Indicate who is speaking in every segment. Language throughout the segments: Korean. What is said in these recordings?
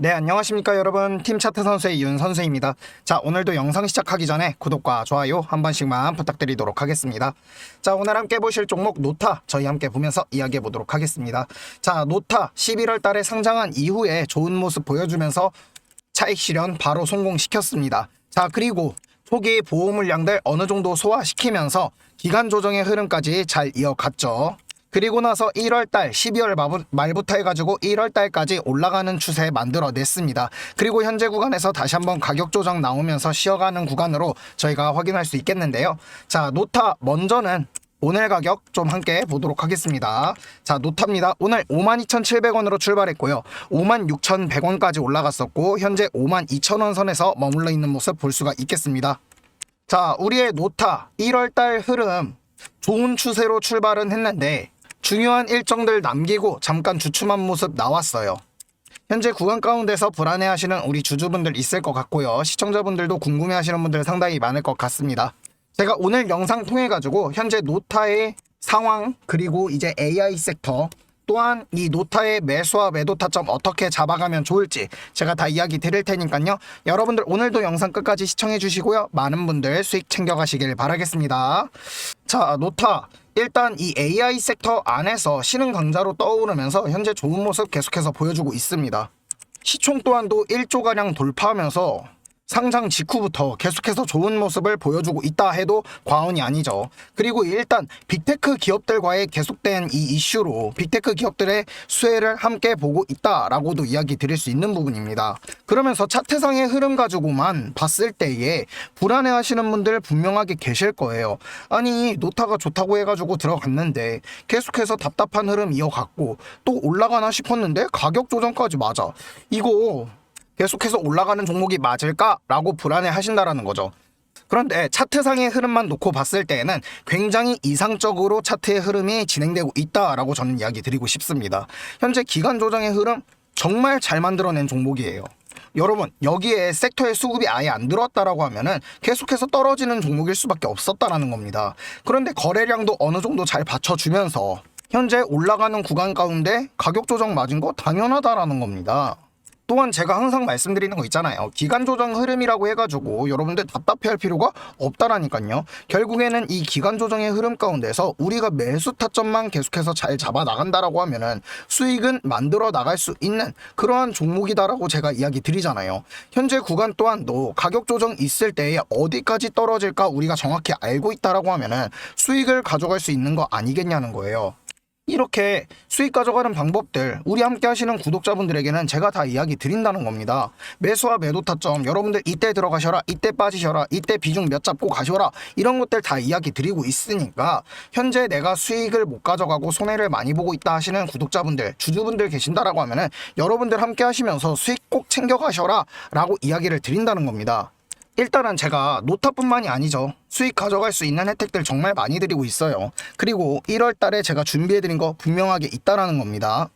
Speaker 1: 네, 안녕하십니까 여러분. 팀 차트 선수의 윤 선수입니다. 자, 오늘도 영상 시작하기 전에 구독과 좋아요 한 번씩만 부탁드리도록 하겠습니다. 자, 오늘 함께 보실 종목 노타 저희 함께 보면서 이야기해 보도록 하겠습니다. 자, 노타 11월 달에 상장한 이후에 좋은 모습 보여주면서 차익 실현 바로 성공시켰습니다. 자, 그리고 초기 보호 물량들 어느 정도 소화시키면서 기간 조정의 흐름까지 잘 이어갔죠. 그리고 나서 1월달, 12월 마부- 말부터 해가지고 1월달까지 올라가는 추세 만들어냈습니다. 그리고 현재 구간에서 다시 한번 가격 조정 나오면서 쉬어가는 구간으로 저희가 확인할 수 있겠는데요. 자, 노타 먼저는 오늘 가격 좀 함께 보도록 하겠습니다. 자, 노타입니다. 오늘 52,700원으로 출발했고요. 56,100원까지 올라갔었고 현재 52,000원 선에서 머물러 있는 모습 볼 수가 있겠습니다. 자, 우리의 노타 1월달 흐름 좋은 추세로 출발은 했는데 중요한 일정들 남기고 잠깐 주춤한 모습 나왔어요. 현재 구간 가운데서 불안해하시는 우리 주주분들 있을 것 같고요. 시청자분들도 궁금해하시는 분들 상당히 많을 것 같습니다. 제가 오늘 영상 통해 가지고 현재 노타의 상황 그리고 이제 AI 섹터 또한 이 노타의 매수와 매도 타점 어떻게 잡아가면 좋을지 제가 다 이야기 드릴 테니까요. 여러분들 오늘도 영상 끝까지 시청해 주시고요. 많은 분들 수익 챙겨가시길 바라겠습니다. 자, 노타. 일단 이 AI 섹터 안에서 신흥 강자로 떠오르면서 현재 좋은 모습 계속해서 보여주고 있습니다. 시총 또한도 1조가량 돌파하면서 상장 직후부터 계속해서 좋은 모습을 보여주고 있다 해도 과언이 아니죠. 그리고 일단 빅테크 기업들과의 계속된 이 이슈로 빅테크 기업들의 수혜를 함께 보고 있다라고도 이야기 드릴 수 있는 부분입니다. 그러면서 차트상의 흐름 가지고만 봤을 때에 불안해 하시는 분들 분명하게 계실 거예요. 아니, 노타가 좋다고 해가지고 들어갔는데 계속해서 답답한 흐름 이어갔고 또 올라가나 싶었는데 가격 조정까지 맞아. 이거 계속해서 올라가는 종목이 맞을까라고 불안해 하신다라는 거죠. 그런데 차트상의 흐름만 놓고 봤을 때에는 굉장히 이상적으로 차트의 흐름이 진행되고 있다라고 저는 이야기 드리고 싶습니다. 현재 기간 조정의 흐름 정말 잘 만들어낸 종목이에요. 여러분 여기에 섹터의 수급이 아예 안 들어왔다라고 하면은 계속해서 떨어지는 종목일 수밖에 없었다라는 겁니다. 그런데 거래량도 어느 정도 잘 받쳐주면서 현재 올라가는 구간 가운데 가격 조정 맞은 거 당연하다라는 겁니다. 또한 제가 항상 말씀드리는 거 있잖아요. 기간 조정 흐름이라고 해가지고 여러분들 답답해할 필요가 없다라니까요. 결국에는 이 기간 조정의 흐름 가운데서 우리가 매수 타점만 계속해서 잘 잡아 나간다라고 하면은 수익은 만들어 나갈 수 있는 그러한 종목이다라고 제가 이야기 드리잖아요. 현재 구간 또한도 가격 조정 있을 때에 어디까지 떨어질까 우리가 정확히 알고 있다라고 하면은 수익을 가져갈 수 있는 거 아니겠냐는 거예요. 이렇게 수익 가져가는 방법들 우리 함께 하시는 구독자분들에게는 제가 다 이야기 드린다는 겁니다. 매수와 매도 타점 여러분들 이때 들어가셔라 이때 빠지셔라 이때 비중 몇 잡고 가셔라 이런 것들 다 이야기 드리고 있으니까 현재 내가 수익을 못 가져가고 손해를 많이 보고 있다 하시는 구독자분들 주주분들 계신다라고 하면은 여러분들 함께 하시면서 수익 꼭 챙겨가셔라 라고 이야기를 드린다는 겁니다. 일단은 제가 노타뿐만이 아니죠. 수익 가져갈 수 있는 혜택들 정말 많이 드리고 있어요. 그리고 1월 달에 제가 준비해드린 거 분명하게 있다라는 겁니다.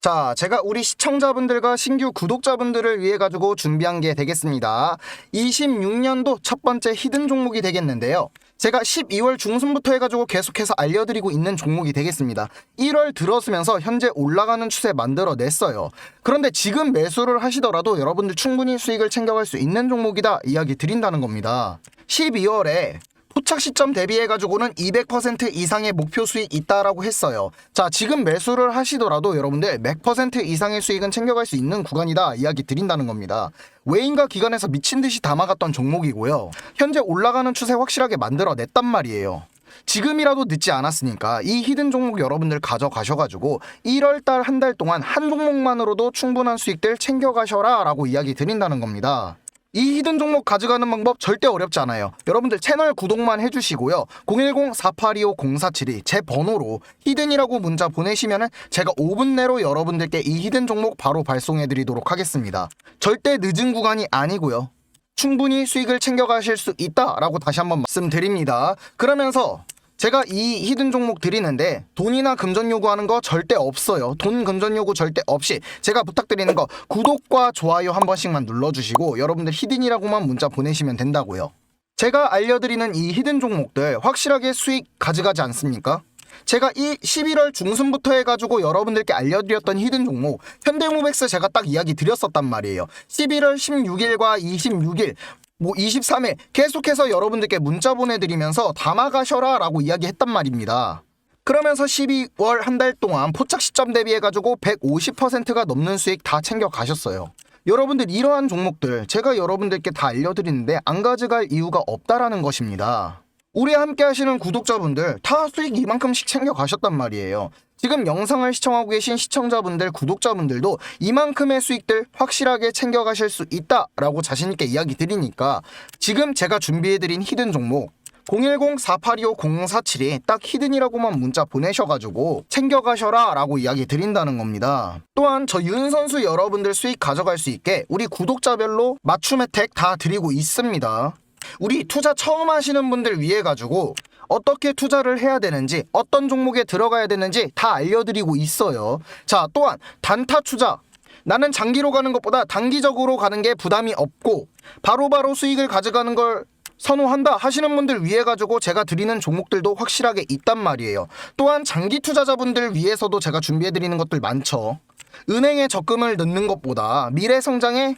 Speaker 1: 자, 제가 우리 시청자분들과 신규 구독자분들을 위해 가지고 준비한 게 되겠습니다. 26년도 첫 번째 히든 종목이 되겠는데요. 제가 12월 중순부터 해가지고 계속해서 알려드리고 있는 종목이 되겠습니다. 1월 들어서면서 현재 올라가는 추세 만들어냈어요. 그런데 지금 매수를 하시더라도 여러분들 충분히 수익을 챙겨갈 수 있는 종목이다 이야기 드린다는 겁니다. 12월에 포착 시점 대비해가지고는 200% 이상의 목표 수익 있다라고 했어요. 자, 지금 매수를 하시더라도 여러분들 100% 이상의 수익은 챙겨갈 수 있는 구간이다 이야기 드린다는 겁니다. 외인과 기관에서 미친 듯이 담아갔던 종목이고요. 현재 올라가는 추세 확실하게 만들어냈단 말이에요. 지금이라도 늦지 않았으니까 이 히든 종목 여러분들 가져가셔가지고 1월 달 한 달 동안 한 종목만으로도 충분한 수익들 챙겨가셔라 라고 이야기 드린다는 겁니다. 이 히든 종목 가져가는 방법 절대 어렵지 않아요. 여러분들 채널 구독만 해주시고요. 010-4825-0472 제 번호로 히든이라고 문자 보내시면은 제가 5분 내로 여러분들께 이 히든 종목 바로 발송해드리도록 하겠습니다. 절대 늦은 구간이 아니고요. 충분히 수익을 챙겨가실 수 있다라고 다시 한번 말씀드립니다. 그러면서 제가 이 히든 종목 드리는데 돈이나 금전 요구하는 거 절대 없어요. 돈 금전 요구 절대 없이 제가 부탁드리는 거 구독과 좋아요 한 번씩만 눌러주시고 여러분들 히든이라고만 문자 보내시면 된다고요. 제가 알려드리는 이 히든 종목들 확실하게 수익 가져가지 않습니까? 제가 이 11월 중순부터 해가지고 여러분들께 알려드렸던 히든 종목 현대모백스 제가 딱 이야기 드렸었단 말이에요. 11월 16일과 26일 뭐 23일 계속해서 여러분들께 문자 보내드리면서 담아가셔라 라고 이야기했단 말입니다. 그러면서 12월 한 달 동안 포착 시점 대비해가지고 150%가 넘는 수익 다 챙겨 가셨어요. 여러분들 이러한 종목들 제가 여러분들께 다 알려드리는데 안 가져갈 이유가 없다라는 것입니다. 우리 함께 하시는 구독자분들 다 수익 이만큼씩 챙겨 가셨단 말이에요. 지금 영상을 시청하고 계신 시청자분들, 구독자분들도 이만큼의 수익들 확실하게 챙겨 가실 수 있다라고 자신있게 이야기 드리니까 지금 제가 준비해드린 히든 종목 010-4825-0047이 딱 히든이라고만 문자 보내셔가지고 챙겨가셔라 라고 이야기 드린다는 겁니다. 또한 저 윤 선수 여러분들 수익 가져갈 수 있게 우리 구독자별로 맞춤 혜택 다 드리고 있습니다. 우리 투자 처음 하시는 분들 위해 가지고 어떻게 투자를 해야 되는지 어떤 종목에 들어가야 되는지 다 알려드리고 있어요. 자 또한 단타 투자 나는 장기로 가는 것보다 단기적으로 가는 게 부담이 없고 바로 바로 수익을 가져가는 걸 선호한다 하시는 분들 위해 가지고 제가 드리는 종목들도 확실하게 있단 말이에요. 또한 장기 투자자분들 위해서도 제가 준비해 드리는 것들 많죠. 은행에 적금을 넣는 것보다 미래 성장에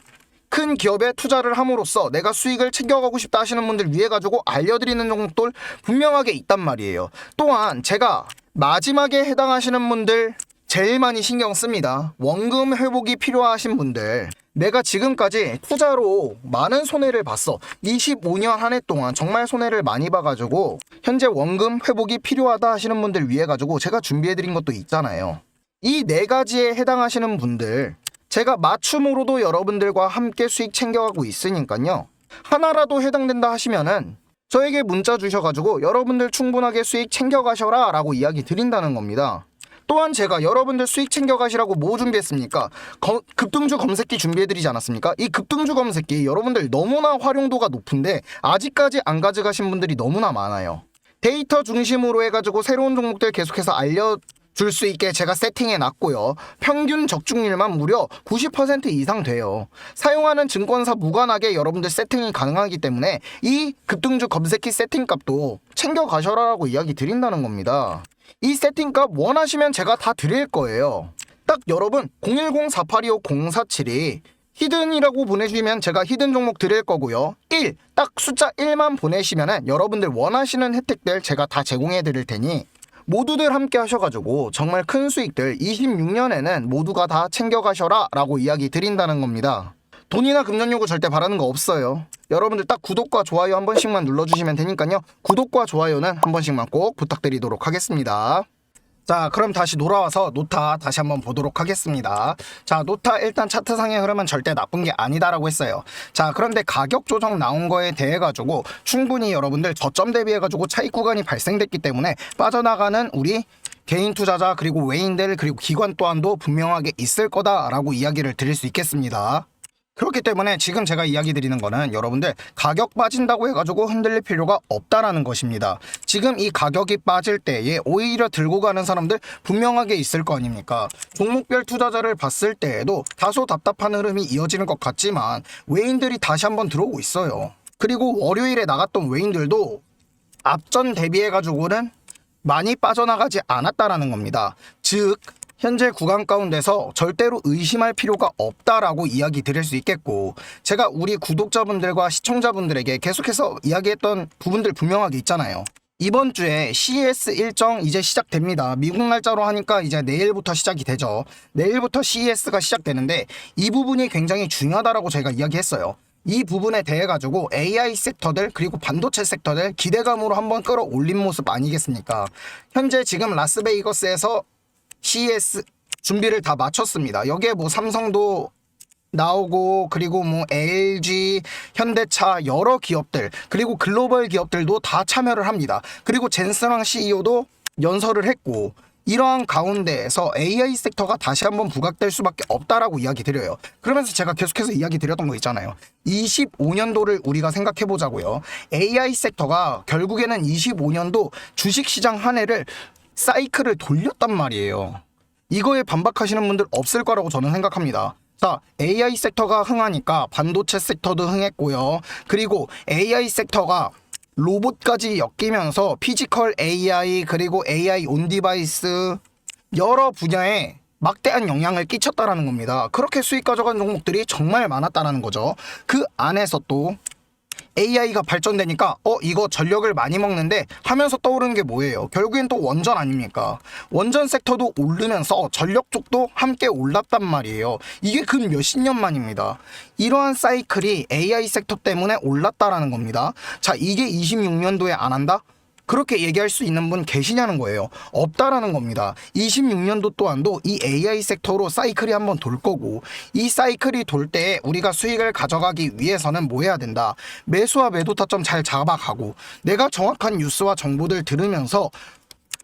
Speaker 1: 큰 기업에 투자를 함으로써 내가 수익을 챙겨가고 싶다 하시는 분들 위해 가지고 알려드리는 종목들 분명하게 있단 말이에요. 또한 제가 마지막에 해당하시는 분들 제일 많이 신경 씁니다. 원금 회복이 필요하신 분들. 내가 지금까지 투자로 많은 손해를 봤어. 25년 한 해 동안 정말 손해를 많이 봐가지고 현재 원금 회복이 필요하다 하시는 분들 위해 가지고 제가 준비해드린 것도 있잖아요. 이 네 가지에 해당하시는 분들 제가 맞춤으로도 여러분들과 함께 수익 챙겨가고 있으니까요. 하나라도 해당된다 하시면은 저에게 문자 주셔가지고 여러분들 충분하게 수익 챙겨가셔라 라고 이야기 드린다는 겁니다. 또한 제가 여러분들 수익 챙겨가시라고 뭐 준비했습니까? 거- 급등주 검색기 준비해드리지 않았습니까? 이 급등주 검색기 여러분들 너무나 활용도가 높은데 아직까지 안 가져가신 분들이 너무나 많아요. 데이터 중심으로 해가지고 새로운 종목들 계속해서 알려 줄 수 있게 제가 세팅해 놨고요. 평균 적중률만 무려 90% 이상 돼요. 사용하는 증권사 무관하게 여러분들 세팅이 가능하기 때문에 이 급등주 검색키 세팅 값도 챙겨 가셔라라고 이야기 드린다는 겁니다. 이 세팅값 원하시면 제가 다 드릴 거예요. 딱 여러분 010-4825-047이 히든이라고 보내주시면 제가 히든 종목 드릴 거고요. 1, 딱 숫자 1만 보내시면 여러분들 원하시는 혜택들 제가 다 제공해 드릴 테니 모두들 함께 하셔가지고 정말 큰 수익들 26년에는 모두가 다 챙겨가셔라 라고 이야기 드린다는 겁니다. 돈이나 금전 요구 절대 바라는 거 없어요. 여러분들 딱 구독과 좋아요 한 번씩만 눌러주시면 되니까요. 구독과 좋아요는 한 번씩만 꼭 부탁드리도록 하겠습니다. 자, 그럼 다시 돌아와서 노타 다시 한번 보도록 하겠습니다. 자, 노타 일단 차트상의 흐름은 절대 나쁜 게 아니다라고 했어요. 자, 그런데 가격 조정 나온 거에 대해 가지고 충분히 여러분들 저점 대비해 가지고 차익 구간이 발생됐기 때문에 빠져나가는 우리 개인 투자자 그리고 외인들 그리고 기관 또한도 분명하게 있을 거다라고 이야기를 드릴 수 있겠습니다. 그렇기 때문에 지금 제가 이야기 드리는 거는 여러분들 가격 빠진다고 해가지고 흔들릴 필요가 없다라는 것입니다. 지금 이 가격이 빠질 때에 오히려 들고 가는 사람들 분명하게 있을 거 아닙니까? 종목별 투자자를 봤을 때에도 다소 답답한 흐름이 이어지는 것 같지만 외인들이 다시 한번 들어오고 있어요. 그리고 월요일에 나갔던 외인들도 앞전 대비해가지고는 많이 빠져나가지 않았다라는 겁니다. 즉 현재 구간 가운데서 절대로 의심할 필요가 없다라고 이야기 드릴 수 있겠고 제가 우리 구독자분들과 시청자분들에게 계속해서 이야기했던 부분들 분명하게 있잖아요. 이번 주에 CES 일정 이제 시작됩니다. 미국 날짜로 하니까 이제 내일부터 시작이 되죠. 내일부터 CES가 시작되는데 이 부분이 굉장히 중요하다라고 제가 이야기했어요. 이 부분에 대해 가지고 AI 섹터들 그리고 반도체 섹터들 기대감으로 한번 끌어올린 모습 아니겠습니까? 현재 지금 라스베이거스에서 CES 준비를 다 마쳤습니다. 여기에 뭐 삼성도 나오고 그리고 뭐 LG, 현대차 여러 기업들 그리고 글로벌 기업들도 다 참여를 합니다. 그리고 젠스랑 CEO도 연설을 했고 이러한 가운데에서 AI 섹터가 다시 한번 부각될 수밖에 없다라고 이야기 드려요. 그러면서 제가 계속해서 이야기 드렸던 거 있잖아요. 25년도를 우리가 생각해 보자고요. AI 섹터가 결국에는 25년도 주식 시장 한 해를 사이클을 돌렸단 말이에요. 이거에 반박하시는 분들 없을 거라고 저는 생각합니다. 자, AI 섹터가 흥하니까 반도체 섹터도 흥했고요. 그리고 AI 섹터가 로봇까지 엮이면서 피지컬 AI 그리고 AI 온 디바이스 여러 분야에 막대한 영향을 끼쳤다라는 겁니다. 그렇게 수익 가져간 종목들이 정말 많았다라는 거죠. 그 안에서 또 AI가 발전되니까 어 이거 전력을 많이 먹는데 하면서 떠오르는 게 뭐예요? 결국엔 또 원전 아닙니까? 원전 섹터도 오르면서 전력 쪽도 함께 올랐단 말이에요. 이게 근 몇십 년 만입니다. 이러한 사이클이 AI 섹터 때문에 올랐다라는 겁니다. 자 이게 26년도에 안 한다? 그렇게 얘기할 수 있는 분 계시냐는 거예요. 없다라는 겁니다. 26년도 또한도 이 AI 섹터로 사이클이 한번 돌 거고 이 사이클이 돌 때 우리가 수익을 가져가기 위해서는 뭐 해야 된다. 매수와 매도 타점 잘 잡아가고 내가 정확한 뉴스와 정보들 들으면서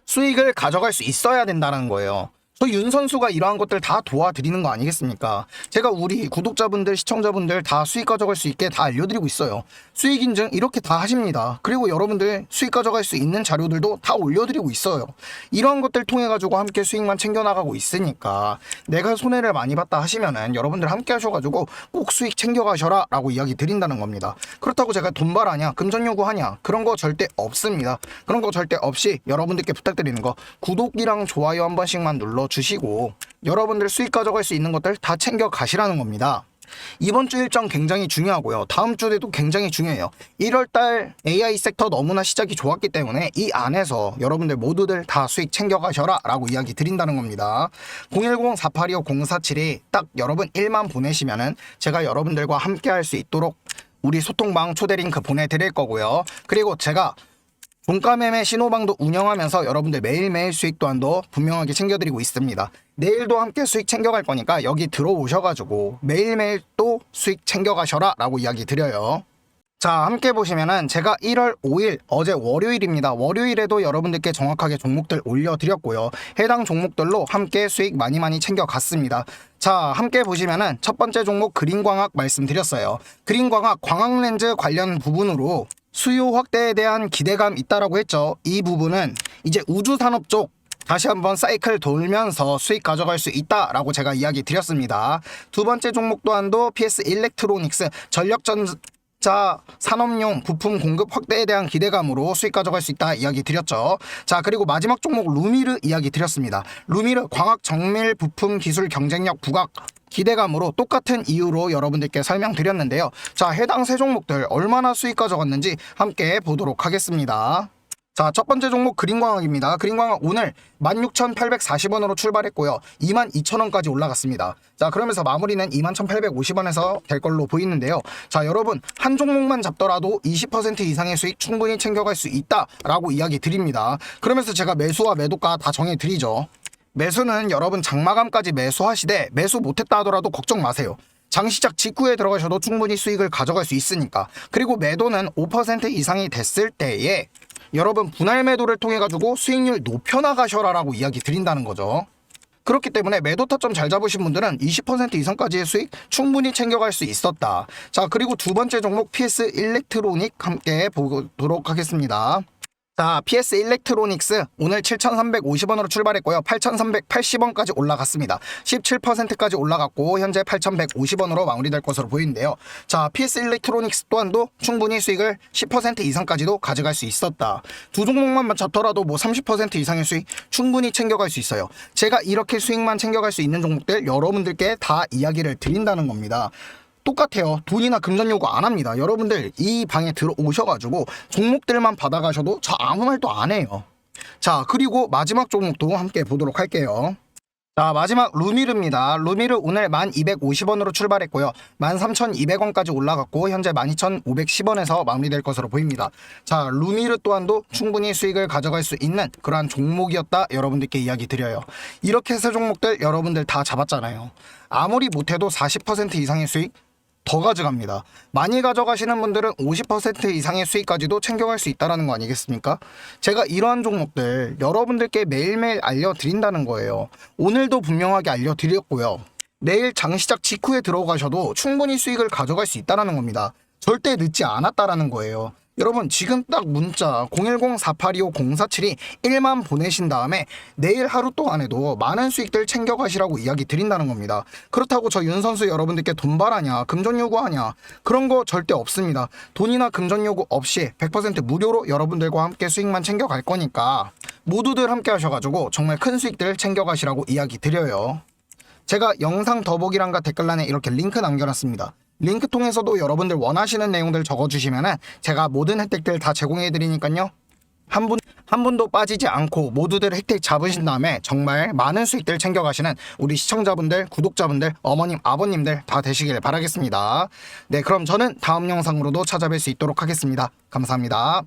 Speaker 1: 수익을 가져갈 수 있어야 된다는 거예요. 저윤 선수가 이러한 것들 다 도와드리는 거 아니겠습니까? 제가 우리 구독자분들, 시청자분들 다 수익 가져갈 수 있게 다 알려드리고 있어요. 수익 인증 이렇게 다 하십니다. 그리고 여러분들 수익 가져갈 수 있는 자료들도 다 올려드리고 있어요. 이러한 것들 통해 가지고 함께 수익만 챙겨나가고 있으니까 내가 손해를 많이 봤다 하시면은 여러분들 함께 하셔가지고 꼭 수익 챙겨가셔라 라고 이야기 드린다는 겁니다. 그렇다고 제가 돈 벌하냐, 금전 요구하냐 그런 거 절대 없습니다. 그런 거 절대 없이 여러분들께 부탁드리는 거 구독이랑 좋아요 한 번씩만 눌러 주시고 여러분들 수익 가져갈 수 있는 것들 다 챙겨 가시라는 겁니다. 이번 주 일정 굉장히 중요하고요. 다음 주에도 굉장히 중요해요. 1월달 AI 섹터 너무나 시작이 좋았기 때문에 이 안에서 여러분들 모두들 다 수익 챙겨가셔라 라고 이야기 드린다는 겁니다. 010-4825-0472 딱 여러분 1만 보내시면은 제가 여러분들과 함께 할 수 있도록 우리 소통방 초대 링크 보내드릴 거고요. 그리고 제가 종가 매매 신호방도 운영하면서 여러분들 매일매일 수익 또한도 분명하게 챙겨드리고 있습니다. 내일도 함께 수익 챙겨갈 거니까 여기 들어오셔가지고 매일매일 또 수익 챙겨가셔라 라고 이야기 드려요. 자, 함께 보시면은 제가 1월 5일 어제 월요일입니다. 월요일에도 여러분들께 정확하게 종목들 올려드렸고요. 해당 종목들로 함께 수익 많이 많이 챙겨갔습니다. 자, 함께 보시면은 첫 번째 종목 그린광학 말씀드렸어요. 그린광학 광학렌즈 관련 부분으로 수요 확대에 대한 기대감 있다라고 했죠. 이 부분은 이제 우주 산업 쪽 다시 한번 사이클 돌면서 수익 가져갈 수 있다라고 제가 이야기 드렸습니다. 두 번째 종목 또한도 PS 일렉트로닉스 전력 전 자 산업용 부품 공급 확대에 대한 기대감으로 수익 가져갈 수 있다 이야기 드렸죠. 자 그리고 마지막 종목 루미르 이야기 드렸습니다. 루미르 광학 정밀 부품 기술 경쟁력 부각 기대감으로 똑같은 이유로 여러분들께 설명드렸는데요. 자, 해당 세 종목들 얼마나 수익 가져갔는지 함께 보도록 하겠습니다. 자, 첫 번째 종목 그린광학입니다. 그린광학 오늘 16,840원으로 출발했고요. 22,000원까지 올라갔습니다. 자, 그러면서 마무리는 21,850원에서 될 걸로 보이는데요. 자, 여러분, 한 종목만 잡더라도 20% 이상의 수익 충분히 챙겨갈 수 있다라고 이야기 드립니다. 그러면서 제가 매수와 매도가 다 정해 드리죠. 매수는 여러분 장마감까지 매수하시되 매수 못했다 하더라도 걱정 마세요. 장 시작 직후에 들어가셔도 충분히 수익을 가져갈 수 있으니까. 그리고 매도는 5% 이상이 됐을 때에 여러분 분할 매도를 통해 가지고 수익률 높여 나가셔라라고 이야기 드린다는 거죠. 그렇기 때문에 매도 타점 잘 잡으신 분들은 20% 이상까지의 수익 충분히 챙겨갈 수 있었다. 자, 그리고 두 번째 종목 PS 일렉트로닉 함께 보도록 하겠습니다. 자, PS 일렉트로닉스 오늘 7,350원으로 출발했고요. 8,380원까지 올라갔습니다. 17%까지 올라갔고 현재 8,150원으로 마무리될 것으로 보이는데요. 자, PS 일렉트로닉스 또한도 충분히 수익을 10% 이상까지도 가져갈 수 있었다. 두 종목만 잡더라도 뭐 30% 이상의 수익 충분히 챙겨갈 수 있어요. 제가 이렇게 수익만 챙겨갈 수 있는 종목들 여러분들께 다 이야기를 드린다는 겁니다. 똑같아요. 돈이나 금전 요구 안 합니다. 여러분들 이 방에 들어오셔가지고 종목들만 받아가셔도 저 아무 말도 안 해요. 자, 그리고 마지막 종목도 함께 보도록 할게요. 자, 마지막 루미르입니다. 루미르 오늘 1250원으로 출발했고요. 13,200원까지 올라갔고 현재 12,510원에서 마무리될 것으로 보입니다. 자, 루미르 또한도 충분히 수익을 가져갈 수 있는 그러한 종목이었다 여러분들께 이야기 드려요. 이렇게 세 종목들 여러분들 다 잡았잖아요. 아무리 못해도 40% 이상의 수익 더 가져갑니다. 많이 가져가시는 분들은 50% 이상의 수익까지도 챙겨갈 수 있다는 거 아니겠습니까? 제가 이러한 종목들 여러분들께 매일매일 알려드린다는 거예요. 오늘도 분명하게 알려드렸고요. 내일 장 시작 직후에 들어가셔도 충분히 수익을 가져갈 수 있다는 겁니다. 절대 늦지 않았다라는 거예요. 여러분 지금 딱 문자 010-4825-047이 1만 보내신 다음에 내일 하루 동안에도 많은 수익들 챙겨가시라고 이야기 드린다는 겁니다. 그렇다고 저 윤 선수 여러분들께 돈 바라냐 금전 요구하냐 그런 거 절대 없습니다. 돈이나 금전 요구 없이 100% 무료로 여러분들과 함께 수익만 챙겨갈 거니까 모두들 함께 하셔가지고 정말 큰 수익들 챙겨가시라고 이야기 드려요. 제가 영상 더보기란과 댓글란에 이렇게 링크 남겨놨습니다. 링크 통해서도 여러분들 원하시는 내용들 적어주시면은 제가 모든 혜택들 다 제공해드리니까요. 한 분, 한 분도 빠지지 않고 모두들 혜택 잡으신 다음에 정말 많은 수익들 챙겨가시는 우리 시청자분들, 구독자분들, 어머님, 아버님들 다 되시길 바라겠습니다. 네, 그럼 저는 다음 영상으로도 찾아뵐 수 있도록 하겠습니다. 감사합니다.